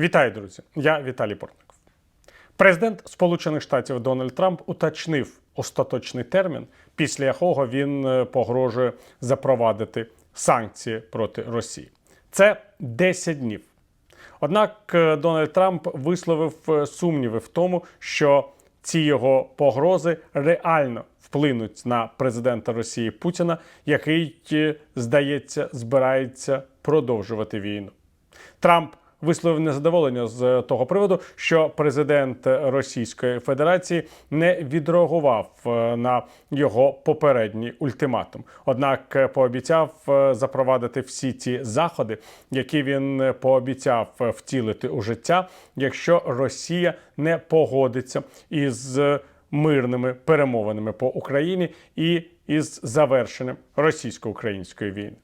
Вітаю, друзі! Я Віталій Портников. Президент Сполучених Штатів Дональд Трамп уточнив остаточний термін, після якого він е, погрожує запровадити санкції проти Росії. Це 10 днів. Однак е, Дональд Трамп висловив е, сумніви в тому, що ці його погрози реально вплинуть на президента Росії Путіна, який, здається, збирається продовжувати війну. Трамп висловив незадоволення з того приводу, що президент Російської Федерації не відреагував е, на його попередній ультиматум. Однак е, пообіцяв е, запровадити всі ті заходи, які він пообіцяв втілити у життя, якщо Росія не погодиться із мирними перемовинами по Україні і із завершенням російсько-української війни.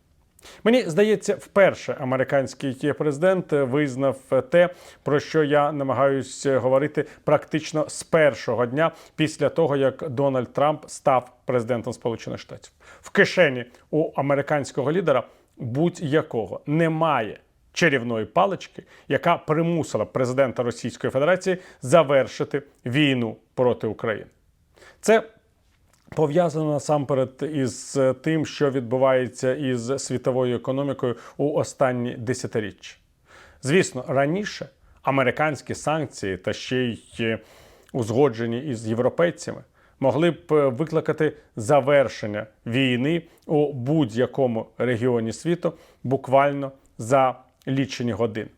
Мені здається, вперше американський президент визнав те, про що я намагаюся говорити практично з першого дня після того, як Дональд Трамп став президентом Сполучених Штатів. В кишені у американського лідера будь-якого немає чарівної палички, яка примусила президента Російської Федерації завершити війну проти України. Це пов'язано насамперед із тим, що відбувається із світовою економікою у останні десятиріччя. Звісно, раніше американські санкції та ще й узгоджені із європейцями могли б викликати завершення війни у будь-якому регіоні світу буквально за лічені години.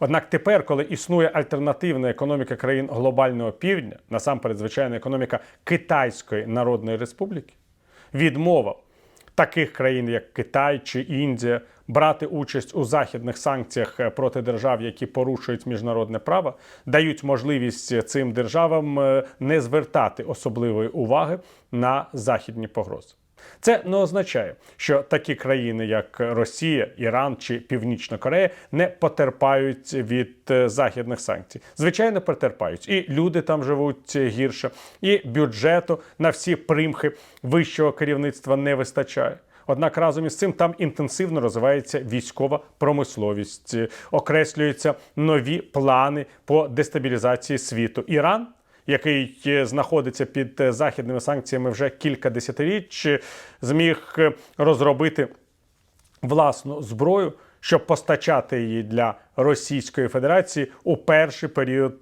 Однак тепер, коли існує альтернативна економіка країн глобального півдня, насамперед, звичайно, економіка Китайської Народної Республіки, відмова таких країн, як Китай чи Індія, брати участь у західних санкціях е, проти держав, які порушують міжнародне право, дають можливість цим державам е, не звертати особливої уваги на західні погрози. Це не означає, що такі країни, як Росія, Іран чи Північна Корея, не потерпають від е, західних санкцій. Звичайно, потерпають. І люди там живуть гірше, і бюджету на всі примхи вищого керівництва не вистачає. Однак разом із цим там інтенсивно розвивається військова промисловість, е, окреслюються нові плани по дестабілізації світу. Іран який е, знаходиться під е, західними санкціями вже кілька десятиріч, е, зміг розробити власну зброю, щоб постачати її для Російської Федерації у перший період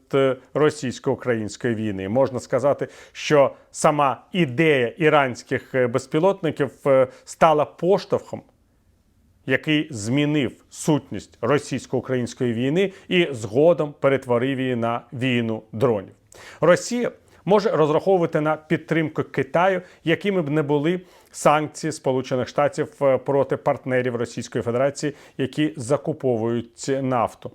російсько-української війни. Можна сказати, що сама ідея іранських безпілотників стала поштовхом який змінив сутність російсько-української війни і згодом перетворив її на війну дронів. Росія може розраховувати на підтримку Китаю, якими б не були санкції Сполучених Штатів е, проти партнерів Російської Федерації, які закуповують нафту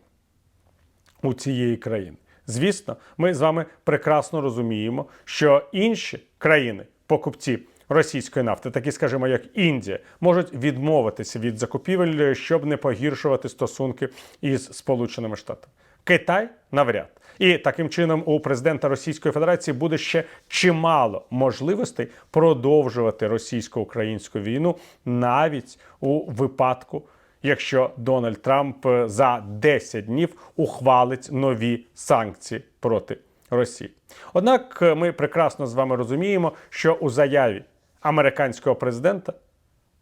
у цієї країни. Звісно, ми з вами прекрасно розуміємо, що інші країни, покупці російської нафти, такі, скажімо, як Індія, можуть відмовитися від закупівель, щоб не погіршувати стосунки із Сполученими Штатами. Китай навряд. І таким чином у президента Російської Федерації буде ще чимало можливостей продовжувати російсько-українську війну навіть у випадку, якщо Дональд Трамп е, за 10 днів ухвалить нові санкції проти Росії. Однак е, ми прекрасно з вами розуміємо, що у заяві американського президента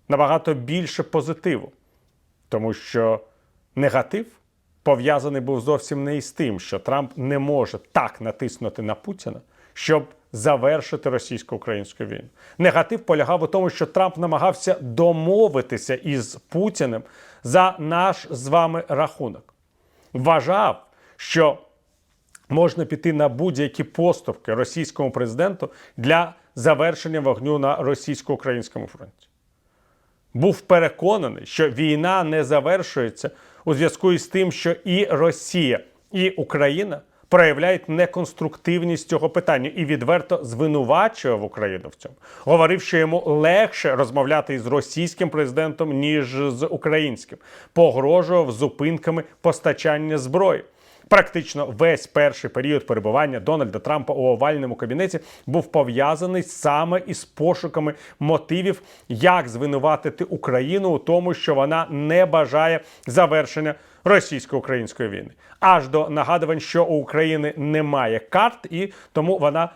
набагато більше позитиву, тому що негатив пов'язаний був зовсім не із тим, що Трамп не може так натиснути на Путіна, щоб завершити російсько-українську війну. Негатив полягав у тому, що Трамп намагався домовитися із Путіним за наш з вами рахунок. Вважав, що можна піти на будь-які поступки російському президенту для завершення вогню на російсько-українському фронті. Був переконаний, що війна не завершується у зв'язку із тим, що і Росія, і Україна проявляють неконструктивність цього питання і відверто звинувачував Україну в цьому. Говорив, що йому легше розмовляти із російським президентом, ніж з українським, погрожував зупинками постачання зброї. Практично весь перший період перебування Дональда Трампа у овальному кабінеті був пов'язаний саме із пошуками мотивів, як звинуватити Україну у тому, що вона не бажає завершення російсько-української війни, аж до нагадувань, що у України немає карт, і тому вона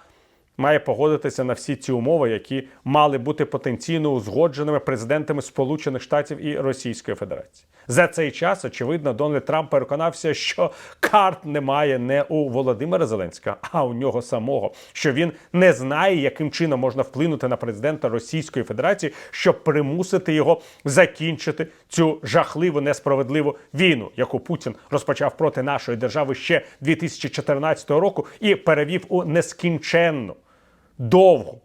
має погодитися на всі ці умови, які мали бути потенційно узгодженими президентами Сполучених Штатів і Російської Федерації. За цей час, очевидно, Дональд Трамп переконався, що карт немає не у Володимира Зеленського, а у нього самого. Що він не знає, яким чином можна вплинути на президента Російської Федерації, щоб примусити його закінчити цю жахливу несправедливу війну, яку Путін розпочав проти нашої держави ще 2014 року і перевів у нескінченну довгу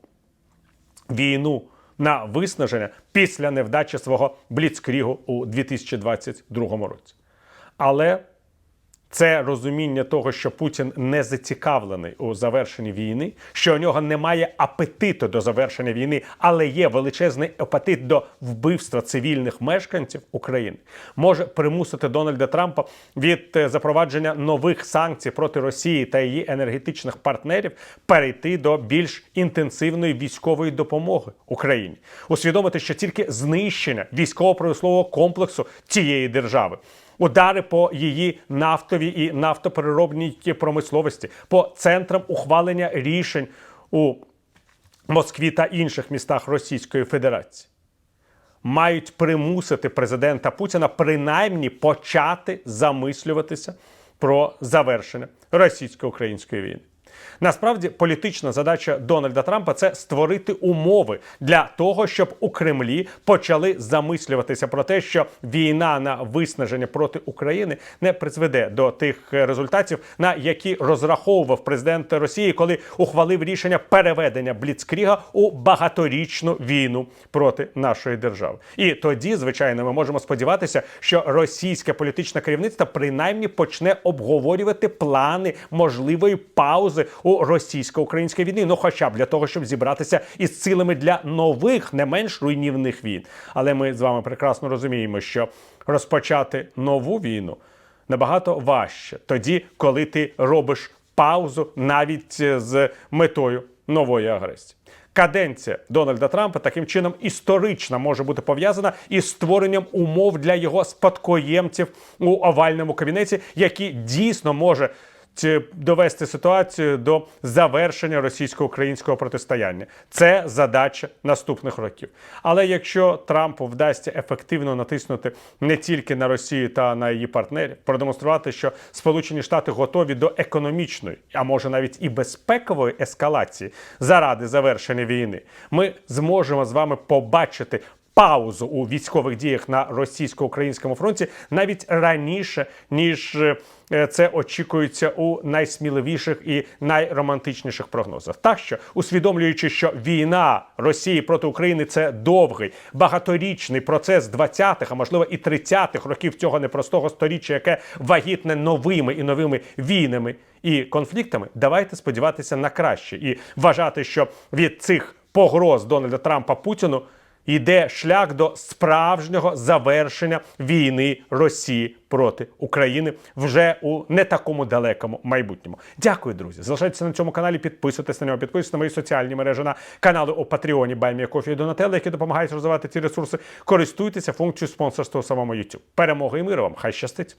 війну на виснаження після невдачі свого бліцкрігу у 2022 році. Але це розуміння того, що Путін не зацікавлений у завершенні війни, що у нього немає апетиту до завершення війни, але є величезний апетит до вбивства цивільних мешканців України, може примусити Дональда Трампа від е, запровадження нових санкцій проти Росії та її енергетичних партнерів перейти до більш інтенсивної військової допомоги Україні, усвідомити, що тільки знищення військово-промислового комплексу цієї держави удари по її нафтовій і нафтопереробній промисловості, по центрам ухвалення рішень у Москві та інших містах Російської Федерації. Мають примусити президента Путіна принаймні почати замислюватися про завершення російсько-української війни. Насправді політична задача Дональда Трампа це створити умови для того, щоб у Кремлі почали замислюватися про те, що війна на виснаження проти України не призведе до тих результатів, на які розраховував президент Росії, коли ухвалив рішення переведення Бліцкріга у багаторічну війну проти нашої держави. І тоді, звичайно, ми можемо сподіватися, що російське політичне керівництво принаймні почне обговорювати плани можливої паузи у російсько-українській війні. Ну, хоча б для того, щоб зібратися із силами для нових, не менш руйнівних війн. Але ми з вами прекрасно розуміємо, що розпочати нову війну набагато важче тоді, коли ти робиш паузу навіть з метою нової агресії. Каденція Дональда Трампа таким чином історично може бути пов'язана із створенням умов для його спадкоємців у овальному кабінеті, які дійсно може довести ситуацію до завершення російсько-українського протистояння. Це задача наступних років. Але якщо Трампу вдасться ефективно натиснути не тільки на Росію та на її партнерів, продемонструвати, що Сполучені Штати готові до економічної, а може навіть і безпекової ескалації заради завершення війни, ми зможемо з вами побачити. Паузу у військових діях на російсько-українському фронті навіть раніше ніж е, це очікується у найсміливіших і найромантичніших прогнозах. Так що, усвідомлюючи, що війна Росії проти України це довгий багаторічний процес 20-х, а можливо і 30-х років цього непростого сторіччя, яке вагітне новими і новими війнами і конфліктами, давайте сподіватися на краще і вважати, що від цих погроз Дональда Трампа Путіну йде шлях до справжнього завершення війни Росії проти України вже у не такому далекому майбутньому. Дякую, друзі. Залишайтеся на цьому каналі, підписуйтесь на нього, підписуйтесь на мої соціальні мережі на канали у Патреоні Баймія Кофі і Донателло, які допомагають розвивати ці ресурси. Користуйтеся функцією спонсорства у самому YouTube. Перемоги і миру вам! Хай щастить!